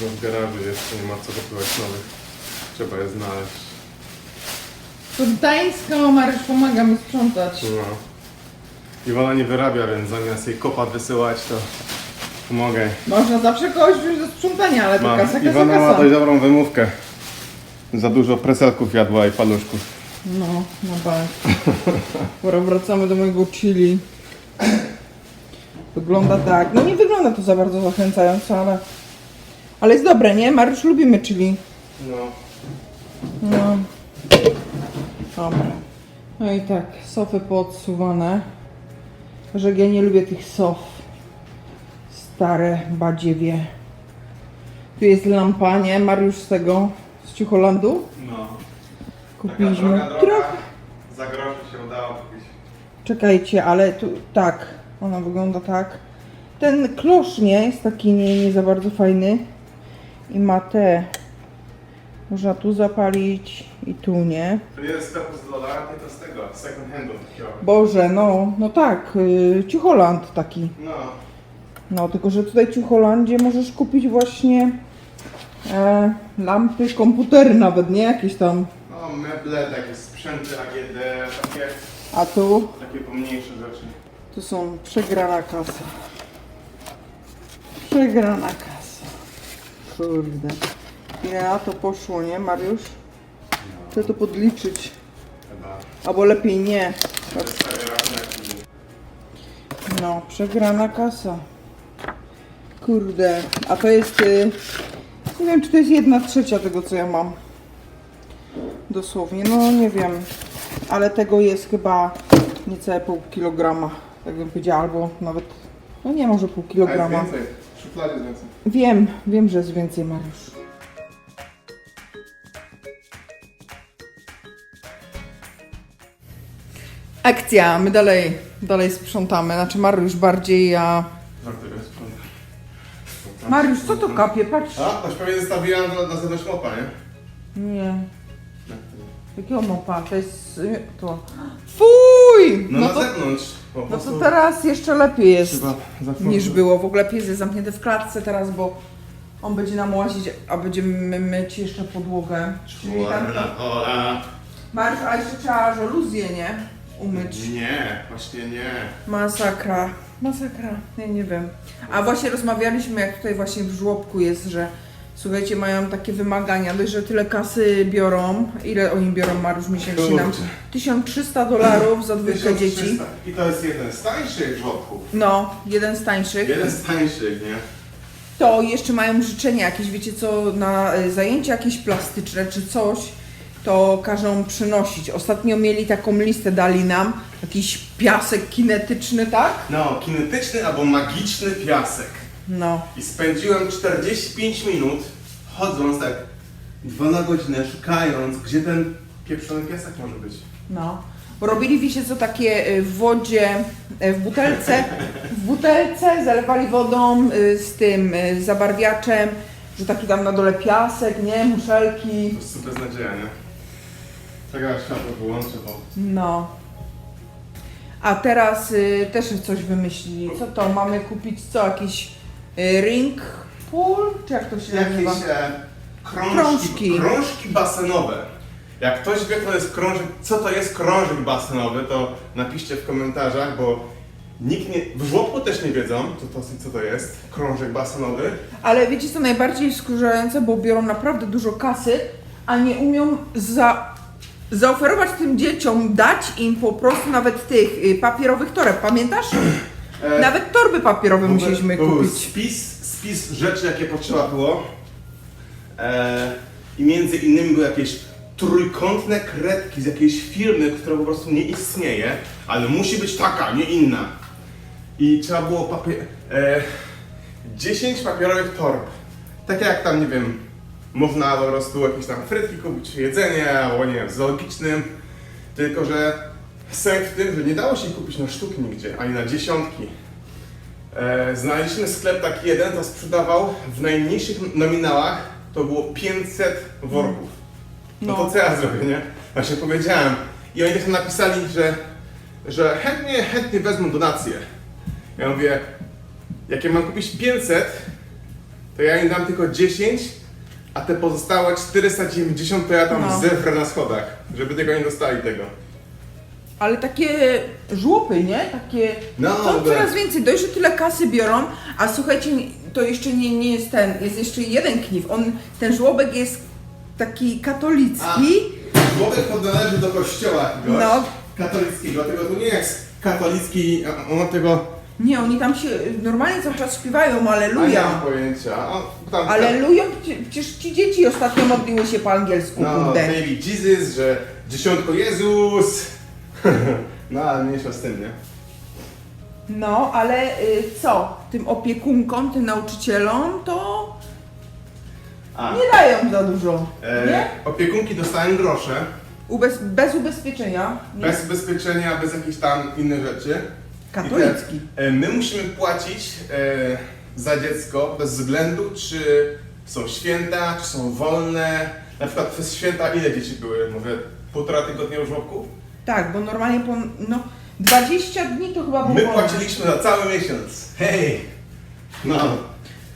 bo w garażu jeszcze nie ma co kupować nowych. Trzeba je znaleźć. Poddańska, Maryś pomaga mi sprzątać. No. Iwona nie wyrabia, więc zamiast jej kopa wysyłać, to pomogę. Można zawsze kogoś wziąć do sprzątania, ale to Mam. kasa, kasa, Iwona ma kasa. dość dobrą wymówkę. Za dużo preselków jadła i paluszków. No, na bank. Pora wracamy do mojego chili. Wygląda tak. No nie wygląda to za bardzo zachęcająco, ale... Ale jest dobre, nie? Mariusz, lubimy chili. No. No. Dobra. No i tak, sofy poodsuwane. Że ja nie lubię tych sof. Stare badziewie. Tu jest lampa, nie? Mariusz z tego, z Ciucholandu. No. Kupiliśmy. Trochę. Za grosze się udało kupić. Czekajcie, ale tu tak, ona wygląda tak. Ten klosz nie jest taki nie, nie za bardzo fajny i ma te. Można tu zapalić i tu nie. To jest sklepu z dolara, tylko z tego, second handu takiego. Boże, no, no tak, yy, Ciucholand taki. No. No, tylko że tutaj w Ciucholandzie możesz kupić właśnie e, lampy, komputery nawet, nie? Jakieś tam. No, meble, takie sprzęty AGD, takie, A tu, takie pomniejsze rzeczy. tu są przegrana kasa. Przegrana kasa. Kurde. Ile na to poszło, nie, Mariusz? Chcę to podliczyć. Chyba. Albo lepiej nie. No, przegrana kasa. Kurde. A to jest. Y, nie wiem, czy to jest jedna trzecia tego, co ja mam. Dosłownie. No, nie wiem. Ale tego jest chyba niecałe pół kilograma. Tak bym powiedziała, albo nawet. No nie, może pół kilograma. Szufladzie jest więcej. Wiem, wiem, że jest więcej, Mariusz. Akcja, my dalej, dalej sprzątamy. Znaczy Mariusz bardziej, ja... To. Mariusz, co to kapie? Patrz. A, toś pewnie zostawiłam na, na zewnątrz mopa, nie? Nie. Jak to? Jakiego mopa? To jest y, to. Fuj! No, No na to, zewnątrz. Po no prostu to teraz jeszcze lepiej jest Trzeba niż było. W ogóle pies jest zamknięty w klatce teraz, bo on będzie nam łazić, a będziemy myć jeszcze podłogę. Czyli tam... Ola. Mariusz, a jeszcze trzeba żaluzję, nie? Umyć. Nie, właśnie nie. Masakra. Masakra. Ja nie wiem. A właśnie rozmawialiśmy, jak tutaj właśnie w żłobku jest, że słuchajcie, mają takie wymagania, dość, że tyle kasy biorą. Ile oni biorą, Mariusz, miesięcznie nam? Kurczę. 1300 dolarów za dwójkę dzieci. 1300. I to jest jeden z tańszych żłobków. No, jeden z tańszych. Jeden z tańszych, nie? To jeszcze mają życzenia jakieś, wiecie co, na y, zajęcia jakieś plastyczne czy coś, to każą przynosić. Ostatnio mieli taką listę, dali nam jakiś piasek kinetyczny, tak? No, kinetyczny albo magiczny piasek. No. I spędziłem 45 minut chodząc tak dwa na godzinę, szukając, gdzie ten pieprzony piasek może być. No. Robili wiecie co takie y, w wodzie, y, w butelce, w butelce zalewali wodą y, z tym zabarwiaczem, że taki tam na dole piasek, nie, muszelki. To jest super beznadzieja, nie? Czekaj, światło wyłączę, bo... No. A teraz y, też coś wymyślili. Co to? Mamy kupić co? Jakiś ring pool? Czy jak to się nazywa? Jakieś e, krążki, Krążki. krążki basenowe. Jak ktoś wie, to jest krążek, co to jest krążek basenowy, to napiszcie w komentarzach, bo nikt nie, w żłobku też nie wiedzą, co to, co to jest krążek basenowy. Ale wiecie co najbardziej skurzające, bo biorą naprawdę dużo kasy, a nie umią za, zaoferować tym dzieciom, dać im po prostu nawet tych y, papierowych toreb. Pamiętasz? E, Nawet torby papierowe musieliśmy był kupić. Spis, spis rzeczy, jakie potrzeba było. E, I między innymi były jakieś trójkątne kredki z jakiejś firmy, która po prostu nie istnieje, ale musi być taka, nie inna. I trzeba było papier... E, 10 papierowych torb. Takie jak tam, nie wiem, można po prostu jakieś tam frytki kupić, jedzenie, albo nie wiem, z zoologicznym. Tylko, że sęk w tym, że nie dało się ich kupić na sztuki nigdzie, ani na dziesiątki. E, znaleźliśmy sklep taki jeden, to sprzedawał w najmniejszych nominałach, to było 500 worków. No, No. to co ja zrobię, nie? Właśnie powiedziałem. I oni też napisali, że, że chętnie, chętnie wezmą donację. Ja mówię, jak ja mam kupić 500, to ja im dam tylko 10, a te pozostałe 490 to ja tam No. zefrę na schodach, żeby tego nie dostali tego. Ale takie żłopy, nie? Takie. No, to ale- coraz więcej. Dość, że tyle kasy biorą, a słuchajcie, to jeszcze nie, nie jest ten. Jest jeszcze jeden knif. On, ten żłobek jest taki katolicki. Człowiek należy do kościoła jakiegoś No. katolickiego, tego to nie jest katolicki, on tego... Nie, oni tam się normalnie cały czas śpiewają A nie mam Aleluja. pojęcia. A, tam, Aleluja, Przecież- przecież ci dzieci ostatnio modliły się po angielsku, No, kurde. baby Jesus, że dziesiątko Jezus. no, ale mniejsza z tym, nie? No, ale y, co? Tym opiekunkom, tym nauczycielom to A, nie dają za dużo, nie? e, opiekunki dostają grosze, Ubez, bez ubezpieczenia. Nie? bez ubezpieczenia, bez jakichś tam innych rzeczy. Katolicki. I e, my musimy płacić e, za dziecko bez względu, czy są święta, czy są wolne. Na przykład przez święta ile dzieci były? Może półtora tygodnia w żłobku? Tak, bo normalnie po no, 20 dni to chyba było My wolne. płaciliśmy za cały miesiąc. Hej! No,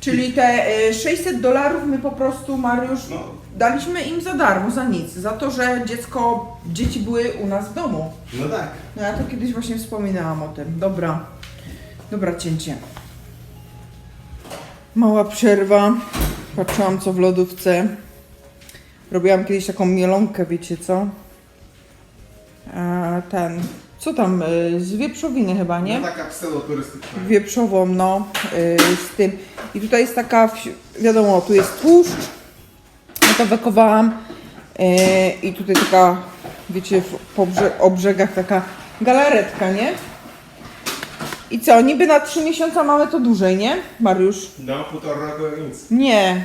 Czyli te y, 600 dolarów my po prostu, Mariusz, no, daliśmy im za darmo, za nic. Za to, że dziecko, dzieci były u nas w domu. no tak. No ja to kiedyś właśnie wspominałam o tym. Dobra. Dobra, cięcie. Mała przerwa. Patrzyłam co w lodówce. Robiłam kiedyś taką mielonkę, wiecie co? E, ten. Co tam? y, Z wieprzowiny chyba, nie? No taka pseudoturystyczna. wieprzową, no, y, z tym. I tutaj jest taka, wsi- wiadomo, tu jest tłuszcz, no to wekowałam y, i tutaj taka, wiecie, w, po brze, o brzegach taka galaretka, nie? I co, niby na 3 miesiące mamy to dłużej, nie, Mariusz? No, półtora nic. Nie.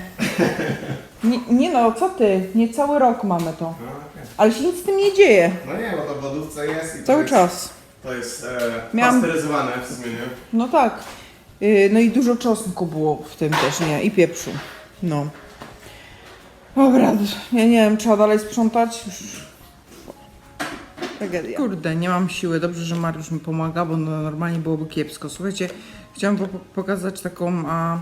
Nie, nie no, co ty, nie cały rok mamy to. No, okej. Ale się nic z tym nie dzieje, no nie, bo to w lodówce jest i to cały jest, czas. To jest e, Miałam- pasteryzowane w sumie, nie? No tak. Yy, No i dużo czosnku było w tym też, nie? I pieprzu. No. Dobra, ja nie wiem, trzeba dalej sprzątać. Już- Tragedia. Kurde, nie mam siły. Dobrze, że Mariusz mi pomaga, bo no, normalnie byłoby kiepsko. Słuchajcie, chciałam po- pokazać taką, a,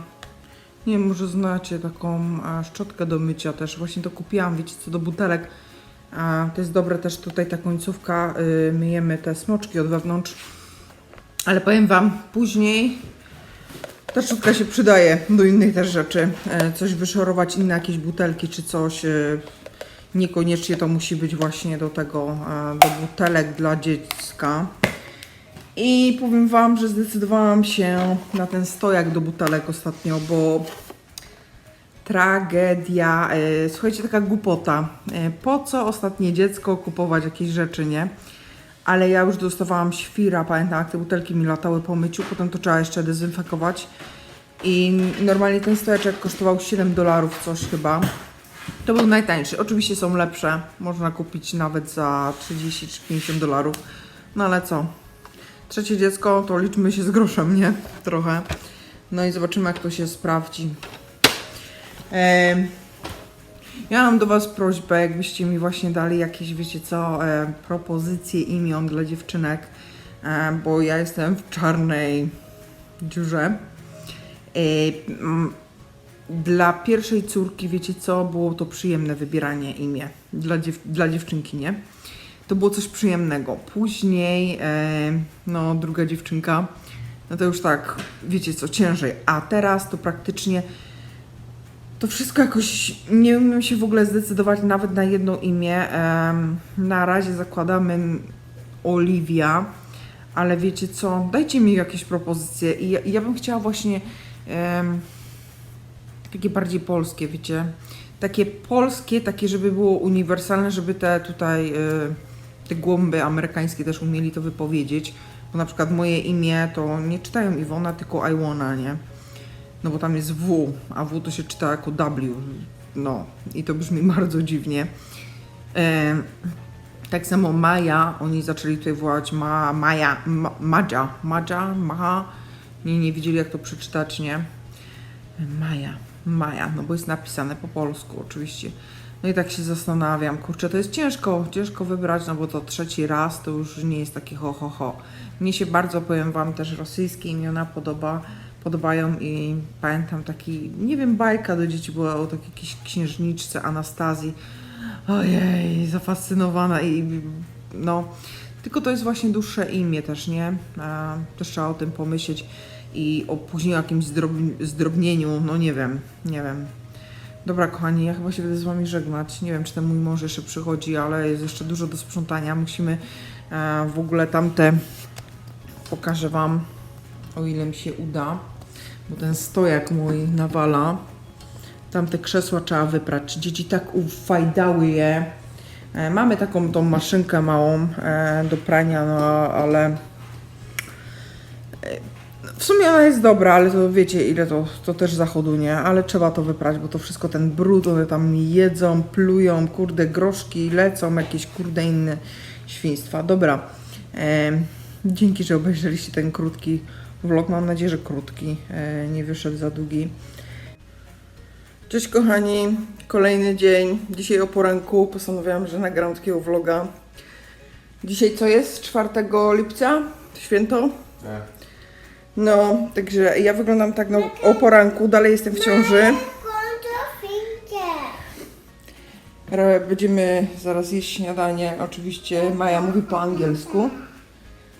nie wiem, może znacie, taką a, szczotkę do mycia też. Właśnie to kupiłam, wiecie co, do butelek. A, to jest dobre też tutaj ta końcówka. Y, myjemy te smoczki od wewnątrz. Ale powiem Wam, później ta szczotka się przydaje do innych też rzeczy. E, Coś wyszorować, inne jakieś butelki czy coś. e, Niekoniecznie to musi być właśnie do tego, e, do butelek dla dziecka. I powiem Wam, że zdecydowałam się na ten stojak do butelek ostatnio, bo tragedia. e, Słuchajcie, taka głupota. E, Po co ostatnie dziecko kupować jakieś rzeczy, nie? Ale ja już dostawałam świra, pamiętam jak te butelki mi latały po myciu, potem to trzeba jeszcze dezynfekować. I normalnie ten stojeczek kosztował 7 dolarów coś chyba. To był najtańszy. Oczywiście są lepsze. Można kupić nawet za 30 czy 50 dolarów. No ale co? Trzecie dziecko, to liczmy się z groszem, nie? Trochę. No i zobaczymy jak to się sprawdzi. Em, ja mam do Was prośbę, jakbyście mi właśnie dali jakieś, wiecie co, e, propozycje imion dla dziewczynek, e, bo ja jestem w czarnej dziurze. E, mm, dla pierwszej córki, wiecie co, było to przyjemne wybieranie imię dla, dziew- dla dziewczynki, nie? To było coś przyjemnego. Później, e, no, druga dziewczynka, no to już tak, wiecie co, ciężej. A teraz to praktycznie to wszystko jakoś nie umiem się w ogóle zdecydować nawet na jedno imię. Na razie zakładamy Oliwia, ale wiecie co? Dajcie mi jakieś propozycje. I ja, ja bym chciała właśnie takie bardziej polskie, wiecie? Takie polskie, takie, żeby było uniwersalne, żeby te tutaj y, te głąby amerykańskie też umieli to wypowiedzieć. Bo na przykład moje imię to nie czytają Iwona, tylko Iwona, nie? No bo tam jest W, a W to się czyta jako W. No i to brzmi bardzo dziwnie. Em, tak samo Maja, oni zaczęli tutaj wołać ma, Maja, ma, Madzia, Madzia, Maha. Nie, nie wiedzieli jak to przeczytać, nie? Maja, Maja, no bo jest napisane po polsku oczywiście. No i tak się zastanawiam, kurczę, to jest ciężko, ciężko wybrać, no bo to trzeci raz, to już nie jest takie ho, ho, ho. Mnie się bardzo, powiem Wam, też rosyjskie imiona podoba, podobają i pamiętam taki, nie wiem, bajka do dzieci była o takiej jakiejś księżniczce Anastazji. Ojej, zafascynowana i no, tylko to jest właśnie dłuższe imię też, nie? A, też trzeba o tym pomyśleć i o później jakimś zdrob- zdrobnieniu, no nie wiem, nie wiem. Dobra, kochani, ja chyba się będę z Wami żegnać. Nie wiem, czy ten mój mąż jeszcze przychodzi, ale jest jeszcze dużo do sprzątania. Musimy e, w ogóle tamte pokażę Wam, o ile mi się uda, bo ten stojak mój nawala. Tamte krzesła trzeba wyprać. Dzieci tak ufajdały je. E, mamy taką tą maszynkę małą e, do prania, no ale w sumie ona jest dobra, ale to wiecie ile to, to też zachodu nie, ale trzeba to wyprać, bo to wszystko ten brud, one tam jedzą, plują, kurde groszki lecą, jakieś kurde inne świństwa. Dobra, e, dzięki, że obejrzeliście ten krótki vlog, mam nadzieję, że krótki, e, nie wyszedł za długi. Cześć kochani, kolejny dzień, dzisiaj o poranku postanowiłam, że nagram takiego vloga. Dzisiaj co jest? 4 lipca? Święto? Tak. No, także ja wyglądam tak no, o poranku, dalej jestem w ciąży. Będziemy zaraz jeść śniadanie. Oczywiście Maja mówi po angielsku.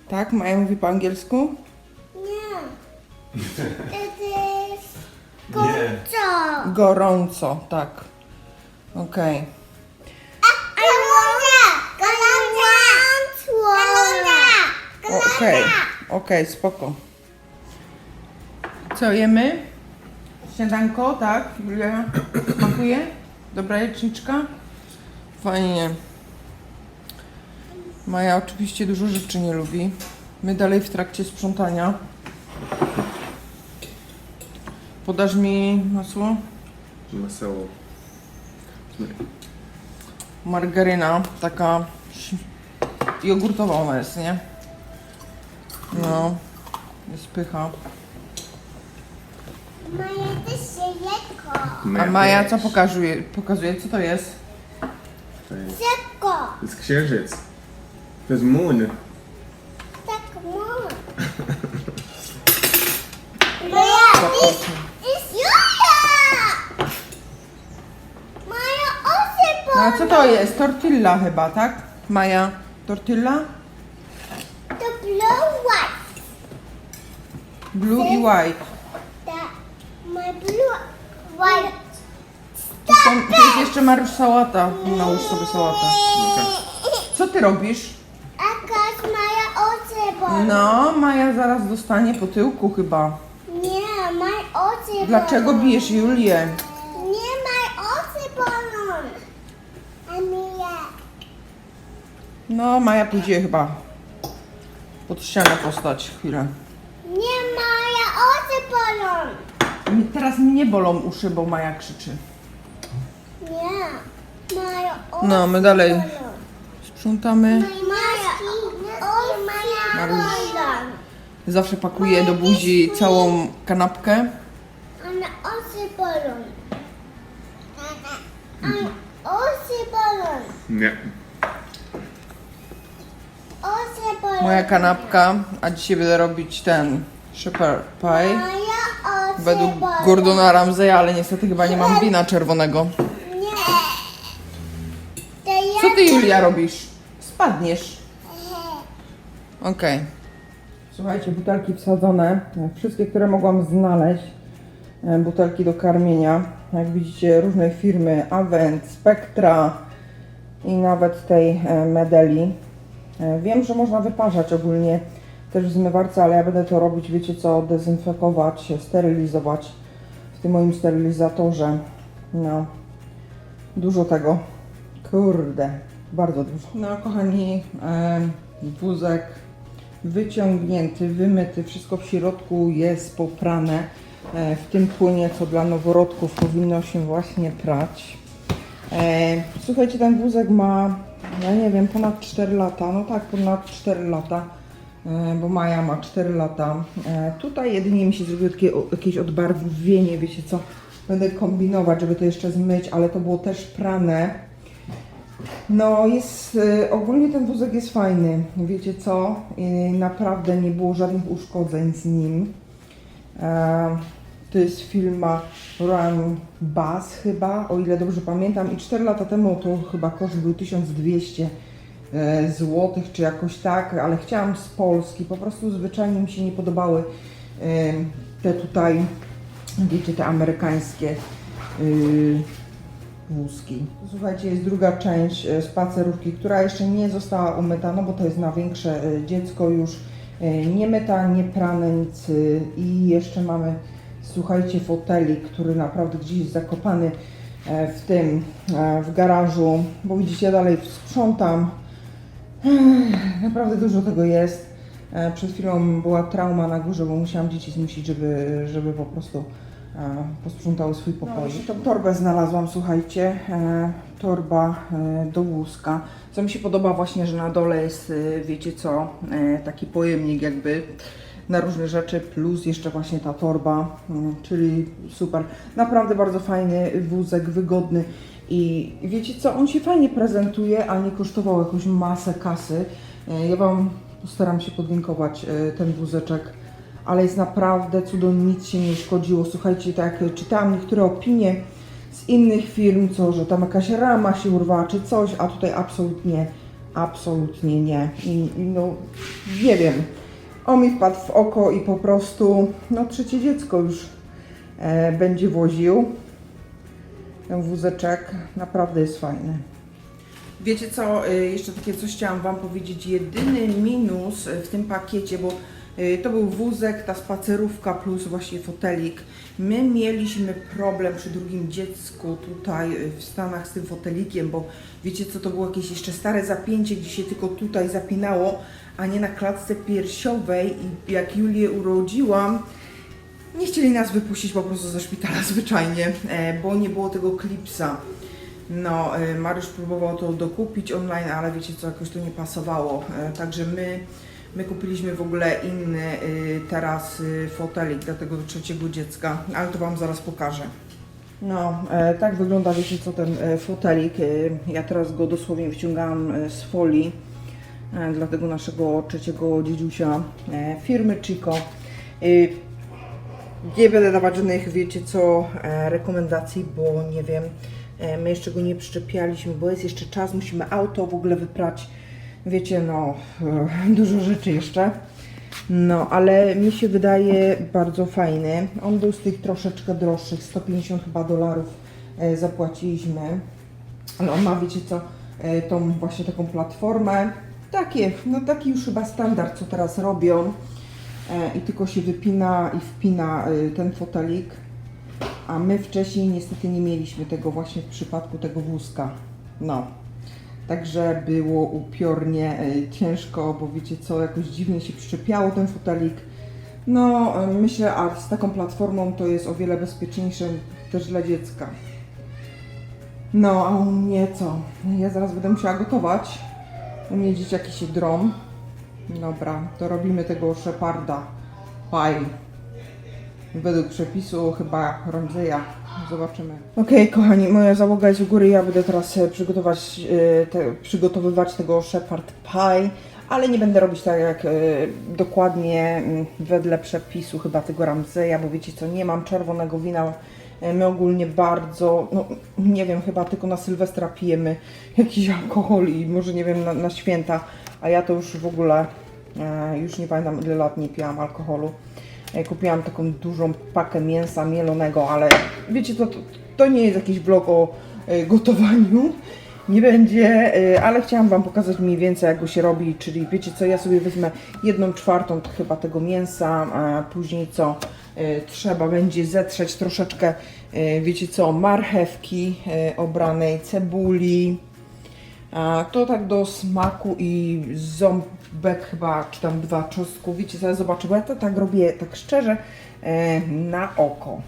Tak, Maja mówi po angielsku? Nie. To jest Nie. co? Gorąco, tak. Okej. Okej, okej, spoko. Co jemy? Śniadanko, tak? Julia, smakuje? Dobra jeczniczka? Fajnie. Maja oczywiście dużo rzeczy nie lubi. My dalej w trakcie sprzątania. Podasz mi masło? Maseło. Margaryna, taka jogurtowa ona jest, nie? No, jest pycha. Moje też się jedzko. A Maja co pokazuje? Pokazuje, co to jest? Jedzko. To jest księżyc. To jest moon. Tak mama. Moja, this is Julia! Moja osypą. No a co to jest? Tortilla chyba, tak? Maja, tortilla? To blue white. Blue i white. My blue white. To jest jeszcze Marusz sałata. Nałóż sobie sałatę. Co ty robisz? Jakaś moja osypą. No, Maja zaraz dostanie po tyłku chyba. Nie, my osypą. Dlaczego bijesz Julię? Nie, my osypą. Emilia. No, Maja pójdzie chyba pod ścianę postać chwilę. Nie, moja osypą. Mi- Teraz mnie bolą uszy, bo Maja krzyczy. Nie, osypą. No, my dalej sprzątamy. Maja, o, moja osypą. Zawsze pakuję do buzi całą kanapkę. Ona osypą. Ona osypą. Nie. Osypą. Moja kanapka, a dzisiaj będę robić ten shepherd pie. Moja. Według Gordona Ramsaya, ale niestety chyba nie mam wina czerwonego. Co ty Julia robisz? Spadniesz. Okej. Słuchajcie, butelki wsadzone. Wszystkie, które mogłam znaleźć. E, Butelki do karmienia. Jak widzicie, różnej firmy. Avent, Spectra i nawet tej e, Medeli. E, Wiem, że można wyparzać ogólnie też w zmywarce, ale ja będę to robić, wiecie co, dezynfekować, sterylizować w tym moim sterylizatorze. No, dużo tego. Kurde, bardzo dużo. No, kochani, wózek wyciągnięty, wymyty, wszystko w środku jest poprane. E, w tym płynie, co dla noworodków powinno się właśnie prać. E, słuchajcie, ten wózek ma, ja nie wiem, ponad 4 lata. No tak, ponad 4 lata, bo Maja ma 4 lata. E, tutaj jedynie mi się zrobiło takie, jakieś odbarwienie, wiecie co? Będę kombinować, żeby to jeszcze zmyć, ale to było też prane. No, jest, y, ogólnie ten wózek jest fajny. Wiecie co? Naprawdę nie było żadnych uszkodzeń z nim. E, to jest firma Run Bass chyba, o ile dobrze pamiętam. I 4 lata temu to chyba koszt był 1200 e, złotych, czy jakoś tak, ale chciałam z Polski. Po prostu zwyczajnie mi się nie podobały e, te tutaj, wiecie, te amerykańskie y, wózki. Słuchajcie, jest druga część e, spacerówki, która jeszcze nie została umyta, no bo to jest na większe e, dziecko już. e, Nie myta, nie prane nic i jeszcze mamy, słuchajcie, fotelik, który naprawdę gdzieś jest zakopany e, w tym, e, w garażu, bo widzicie, ja dalej sprzątam. Naprawdę dużo tego jest. E, Przed chwilą była trauma na górze, bo musiałam dzieci zmusić, żeby, żeby po prostu e, posprzątały swój pokój. No, tą torbę znalazłam, słuchajcie, e, torba do wózka. Co mi się podoba właśnie, że na dole jest, wiecie co, taki pojemnik jakby na różne rzeczy, plus jeszcze właśnie ta torba, mm, czyli super. Naprawdę bardzo fajny wózek, wygodny i wiecie co, on się fajnie prezentuje, a nie kosztował jakąś masę kasy. E, Ja Wam postaram się podlinkować e, ten wózeczek, ale jest naprawdę cudowny, nic się nie szkodziło. Słuchajcie, tak jak czytałam niektóre opinie z innych firm, co, że tam jakaś rama się urwała czy coś, a tutaj absolutnie, absolutnie nie. I no, nie wiem. On mi wpadł w oko i po prostu, no trzecie dziecko już e, będzie woził. Ten wózeczek naprawdę jest fajny. Wiecie co, y, jeszcze takie coś chciałam Wam powiedzieć. Jedyny minus y, w tym pakiecie, bo y, to był wózek, ta spacerówka plus właśnie fotelik. My mieliśmy problem przy drugim dziecku tutaj w Stanach z tym fotelikiem, bo wiecie co, to było jakieś jeszcze stare zapięcie, gdzie się tylko tutaj zapinało, a nie na klatce piersiowej i jak Julię urodziłam, nie chcieli nas wypuścić po prostu ze szpitala zwyczajnie, e, bo nie było tego klipsa. No, e, Mariusz próbował to dokupić online, ale wiecie co, jakoś to nie pasowało. E, Także my, my kupiliśmy w ogóle inny teraz fotelik dla tego trzeciego dziecka, ale to Wam zaraz pokażę. No, tak wygląda, wiecie co, ten fotelik. Ja teraz go dosłownie wciągałam e, z folii dla tego naszego trzeciego dziedziusia firmy Chico. Nie będę dawać żadnych, wiecie co, e, rekomendacji, bo nie wiem, e, my jeszcze go nie przyczepialiśmy, bo jest jeszcze czas, musimy auto w ogóle wyprać, wiecie, no, e, dużo rzeczy jeszcze. No, ale mi się wydaje bardzo fajny. On był z tych troszeczkę droższych, 150 chyba dolarów zapłaciliśmy. Ale on ma, wiecie co, tą właśnie taką platformę. Takie, no taki już chyba standard, co teraz robią. E, I tylko się wypina i wpina e, ten fotelik. A my wcześniej niestety nie mieliśmy tego właśnie w przypadku tego wózka. No. Także było upiornie e, ciężko, bo wiecie co, jakoś dziwnie się przyczepiało ten fotelik. No, myślę, a z taką platformą to jest o wiele bezpieczniejsze też dla dziecka. No, a u mnie co? Ja zaraz będę musiała gotować. U mnie dzieciaki się drą. Dobra, to robimy tego szeparda. Pie. Według przepisu chyba Ramzeja. Zobaczymy. Okej, kochani, moja załoga jest u góry. Ja będę teraz e, przygotować, e, te, przygotowywać tego Shepherd Pie, ale nie będę robić tak jak e, dokładnie mm, wedle przepisu chyba tego Ramzeja, bo wiecie co, nie mam czerwonego wina. My ogólnie bardzo, no nie wiem, chyba tylko na Sylwestra pijemy jakiś alkohol i może nie wiem, na, na święta, a ja to już w ogóle, już nie pamiętam ile lat nie piłam alkoholu. E, Kupiłam taką dużą pakę mięsa mielonego, ale wiecie, to, to, nie jest jakiś vlog o e, gotowaniu. Nie będzie, e, ale chciałam Wam pokazać mniej więcej jak go się robi, czyli wiecie co, ja sobie wezmę jedną czwartą chyba tego mięsa, później co e, trzeba będzie zetrzeć troszeczkę, e, wiecie co, marchewki e, obranej, cebuli, to tak do smaku i ząbek chyba, czy tam dwa czosnku. Wiecie, zaraz zobaczę, bo ja to tak robię, tak szczerze, e, na oko.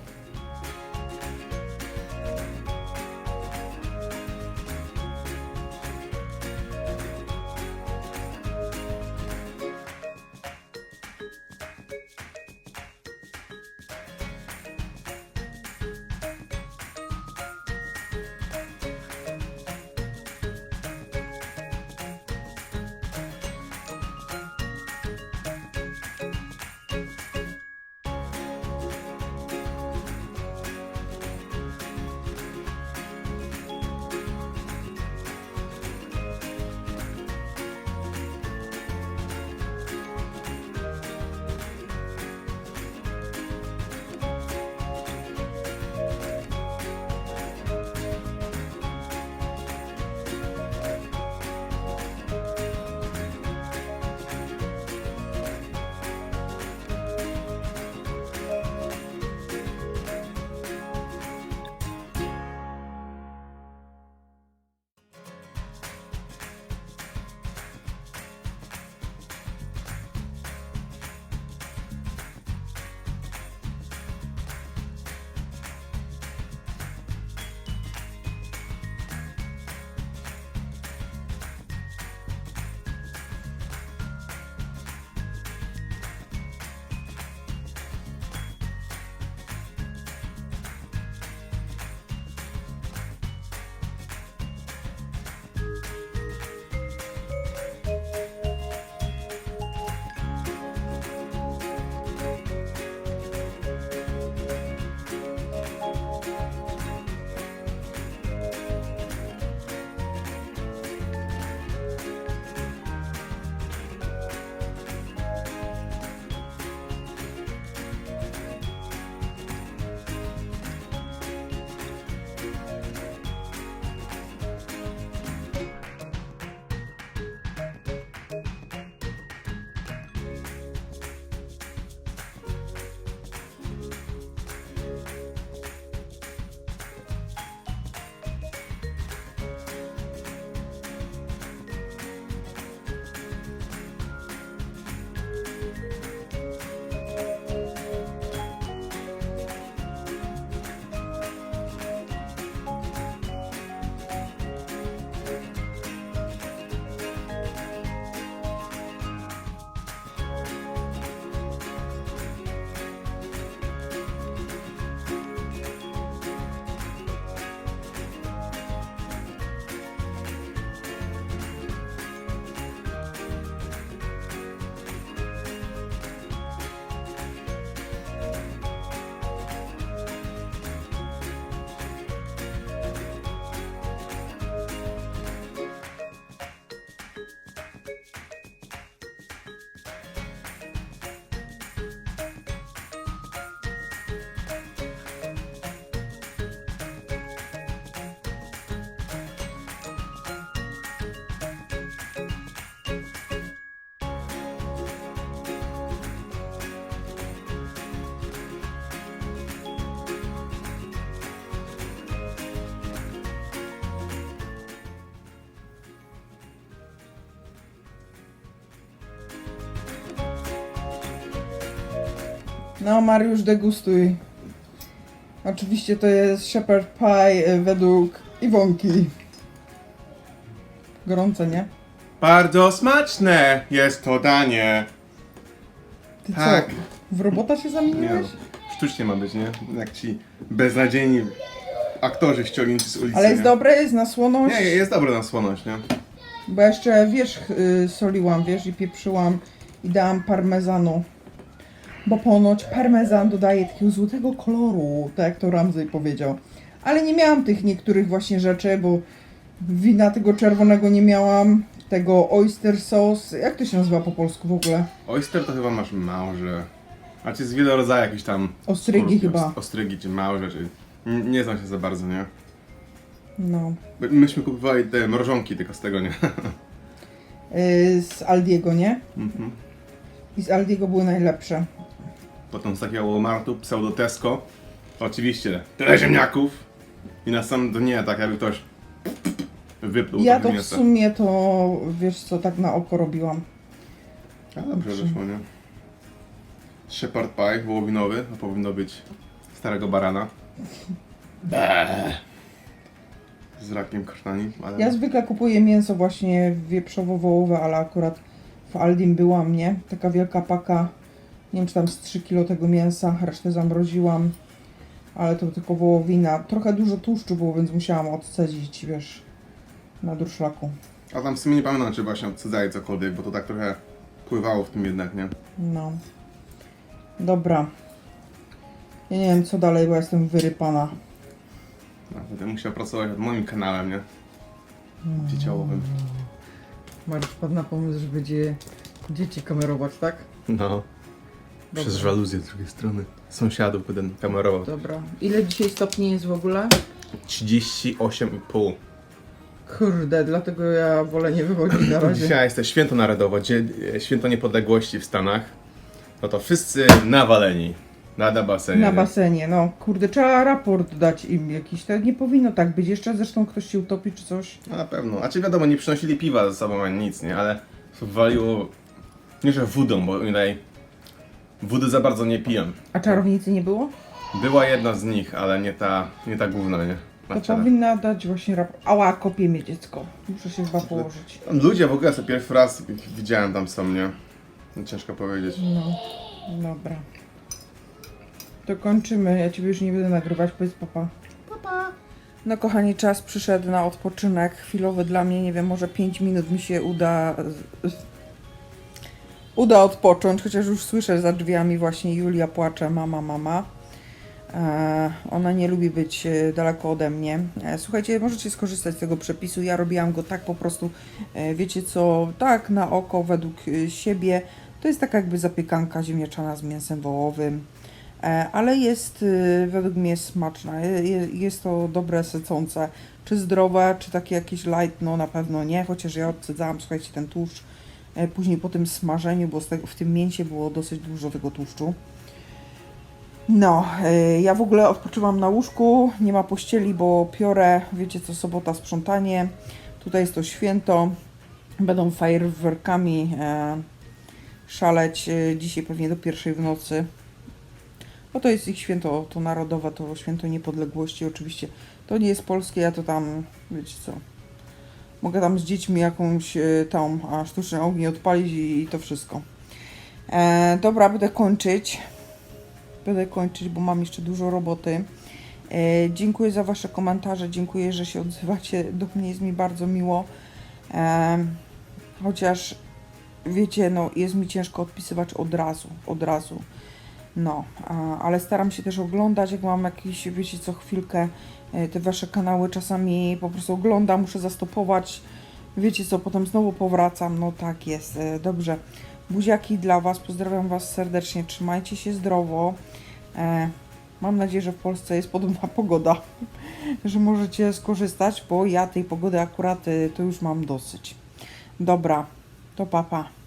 No, Mariusz, degustuj. Oczywiście to jest shepherd pie y, według Iwonki. Gorące, nie? Bardzo smaczne jest to danie. Ty Tak. co? W robota się Nie, zamieniłeś? sztucznie ma być, nie? Jak ci beznadziejni aktorzy ściągnięci z ulicy. Ale jest nie? dobre, jest na słoność. Nie, jest dobre na słoność, nie? Bo jeszcze wierzch y, soliłam, wiesz, i pieprzyłam i dałam parmezanu. Bo ponoć parmezan dodaje takiego złotego koloru, tak jak to Ramsey powiedział. Ale nie miałam tych niektórych właśnie rzeczy, bo wina tego czerwonego nie miałam, tego oyster sauce, jak to się nazywa po polsku w ogóle? Oyster to chyba masz małże. A czy jest wiele rodzajów jakichś tam... Ostrygi chyba. os- Ostrygi czy małże, czy... n- Nie znam się za bardzo, nie? No. My- Myśmy kupowali te mrożonki tylko z tego, nie? Y, z Aldiego, nie? Mhm. I z Aldiego były najlepsze. Potem z takiego Walmartu, pseudo Tesco. Oczywiście, tyle ziemniaków. I na sam dnie tak jakby ktoś wypluł Ja to w mięsa. sumie to, wiesz co, tak na oko robiłam. A dobrze wyszło, nie? Shepherd pie wołowinowy, a powinno być starego barana. Z rakiem krtani, ale... Ja zwykle kupuję mięso właśnie wieprzowo-wołowe, ale akurat w Aldim byłam, nie? Taka wielka paka, nie wiem czy tam z 3 kg tego mięsa, resztę zamroziłam, ale to tylko wołowina. Trochę dużo tłuszczu było, więc musiałam odcedzić, wiesz, na durszlaku. A tam w sumie nie pamiętam, czy właśnie odcedzali cokolwiek, bo to tak trochę pływało w tym jednak, nie? No. Dobra. Ja nie wiem co dalej, bo jestem wyrypana. No, będę musiał pracować nad moim kanałem, nie? Dzieciałowym. Mariusz wpadł na pomysł, że będzie dzieci kamerować, tak? No. Przez żaluzję z drugiej strony. Sąsiadów będę kamerował. Dobra. Ile dzisiaj stopni jest w ogóle? 38,5. Kurde, dlatego ja wolę nie wychodzić na razie. Dzisiaj jest to święto narodowe, dzie- święto niepodległości w Stanach. No to wszyscy nawaleni. Na basenie. Na nie? basenie, no. Kurde, trzeba raport dać im jakiś. To nie powinno tak być. Jeszcze zresztą ktoś się utopi czy coś. No na pewno. A czy wiadomo, nie przynosili piwa ze sobą ani nic, nie? Ale waliło... Nie, że wodą, bo tutaj... Wody za bardzo nie piję. A czarownicy nie było? Była jedna z nich, ale nie ta, nie ta główna, nie? To Na czele. powinna dać właśnie raport. Ała, kopie mnie dziecko. Muszę się chyba położyć. Ludzie w ogóle sobie pierwszy raz widziałem tam są, nie? No, Ciężko powiedzieć. No, dobra. To kończymy. Ja ciebie już nie będę nagrywać. Powiedz papa. Papa. No kochani, czas przyszedł na odpoczynek chwilowy dla mnie. Nie wiem, może 5 minut mi się uda uda odpocząć, chociaż już słyszę za drzwiami właśnie Julia płacze, mama, mama. E, ona nie lubi być e, daleko ode mnie. E, słuchajcie, możecie skorzystać z tego przepisu. Ja robiłam go tak po prostu, wiecie co, tak na oko, według siebie. To jest taka jakby zapiekanka ziemniaczana z mięsem wołowym. Ale jest według mnie smaczna. Je- je- Jest to dobre, sycące. Czy zdrowe, czy takie jakieś light, no na pewno nie, chociaż ja odcedzałam, słuchajcie, ten tłuszcz później po tym smażeniu, bo w tym mięsie było dosyć dużo tego tłuszczu. No, e, ja w ogóle odpoczywam na łóżku, nie ma pościeli, bo piorę, wiecie co, sobota sprzątanie, tutaj jest to święto, będą fajerwerkami e, szaleć e, dzisiaj pewnie do pierwszej w nocy. Bo to jest ich święto, to narodowe, to święto niepodległości. Oczywiście to nie jest polskie, ja to tam, wiecie co, mogę tam z dziećmi jakąś e, tą a, sztuczny ogień odpalić i, i to wszystko. E, dobra, będę kończyć. Będę kończyć, bo mam jeszcze dużo roboty. E, dziękuję za Wasze komentarze, dziękuję, że się odzywacie. Do mnie jest mi bardzo miło. E, chociaż wiecie, no jest mi ciężko odpisywać od razu, od razu. No, ale staram się też oglądać, jak mam jakieś, wiecie co, chwilkę e, te wasze kanały czasami po prostu oglądam, muszę zastopować, wiecie co, potem znowu powracam, no tak jest, e, dobrze. Buziaki dla was, pozdrawiam was serdecznie, trzymajcie się zdrowo. E, mam nadzieję, że w Polsce jest podobna pogoda, że możecie skorzystać, bo ja tej pogody akurat to już mam dosyć. Dobra, to papa.